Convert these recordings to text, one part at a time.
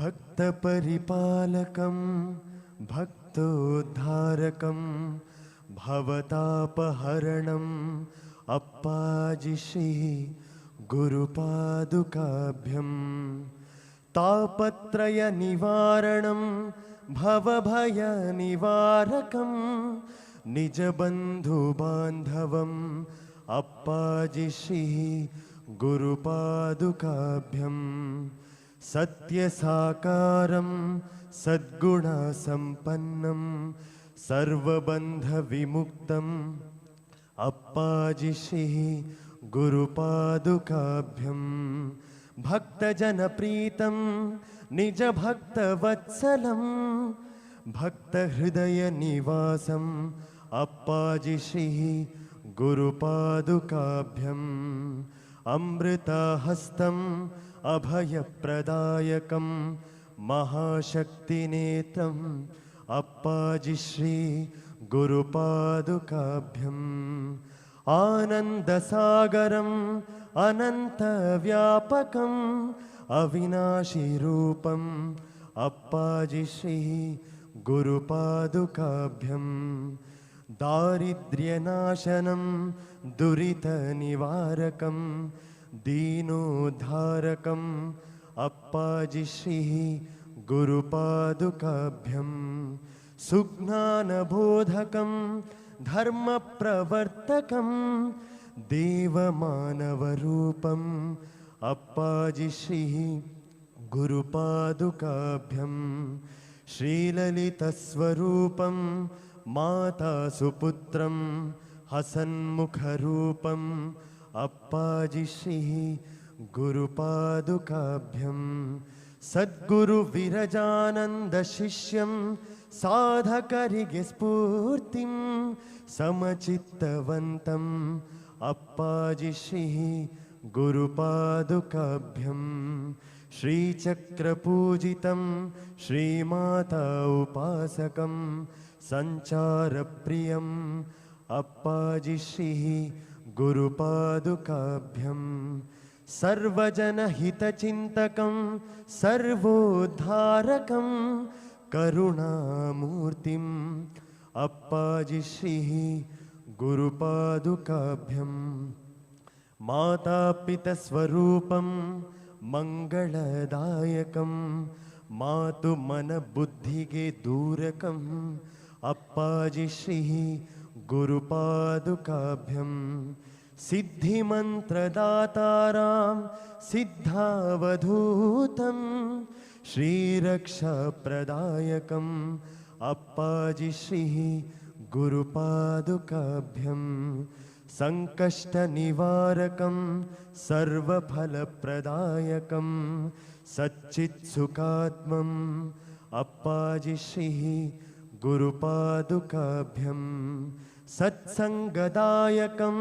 भक्तपरिपालकं भक्तोद्धारकं भवतापहरणम् अप्पाजिश्री गुरुपादुकाभ्यं तापत्रयनिवारणं भवभयनिवारकं निजबन्धुबान्धवम् अप्पाजिश्री गुरुपादुकाभ्यम् सत्यसाकारं सद्गुणसम्पन्नं सर्वबन्धविमुक्तम् अप्पाजिश्री गुरुपादुकाभ्यं भक्तजनप्रीतं निजभक्तवत्सलं भक्तहृदयनिवासम् अप्पाजिश्री गुरुपादुकाभ्यम् अमृताहस्तम् अभयप्रदायकं महाशक्तिनेत्रम् अप्पाजिश्री गुरुपादुकाभ्यम् आनन्दसागरम् अनन्तव्यापकम् अविनाशिरूपम् अप्पाजिश्री गुरुपादुकाभ्यम् दारिद्र्यनाशनं दुरितनिवारकं दीनोद्धारकम् अप्पाजिश्री गुरुपादुकाभ्यं सुज्ञानबोधकं धर्मप्रवर्तकं देवमानवरूपम् अप्पाजिश्री गुरुपादुकाभ्यं श्रीललितस्वरूपं माता सुपुत्रं हसन्मुखरूपम् अप्पाजिश्री गुरुपादुकाभ्यं सद्गुरुविरजानन्दशिष्यं साधकरिगे स्फूर्तिं समचित्तवन्तम् अप्पाजिश्री गुरुपादुकाभ्यं श्रीचक्रपूजितं श्रीमाता उपासकं सञ्चारप्रियम् अप्पाजिश्री गुरुपादुकाभ्यं सर्वजनहितचिन्तकं सर्वोद्धारकं करुणामूर्तिम् अप्पाजिश्री गुरुपादुकाभ्यं मातापितस्वरूपं मङ्गलदायकं मातुमनबुद्धिगे दूरकम् अप्पाजिश्री गुरुपादुकाभ्यं सिद्धिमन्त्रदातारां सिद्धावधूतं श्रीरक्षाप्रदायकम् अप्पाजिश्री गुरुपादुकाभ्यं सङ्कष्टनिवारकं सर्वफलप्रदायकं सच्चित्सुखात्मम् अप्पाजिश्री गुरुपादुकाभ्यं सत्सङ्गदायकं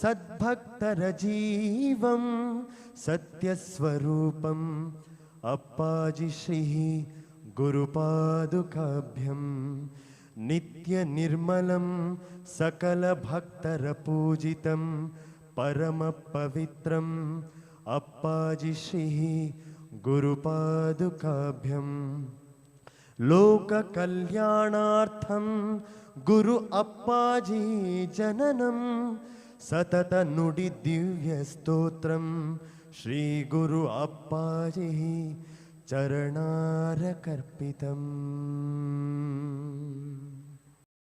सद्भक्तरजीवं सत्यस्वरूपम् अप्पाजिश्री गुरुपादुकाभ्यं नित्यनिर्मलं सकलभक्तरपूजितं परमपवित्रम् अप्पाजिश्री गुरुपादुकाभ्यम् लोककल्याणार्थं गुरु अप्पाजी जननं सततनुडिदिव्यस्तोत्रं श्रीगुरु अप्पाजी चरणारकर्पितम्।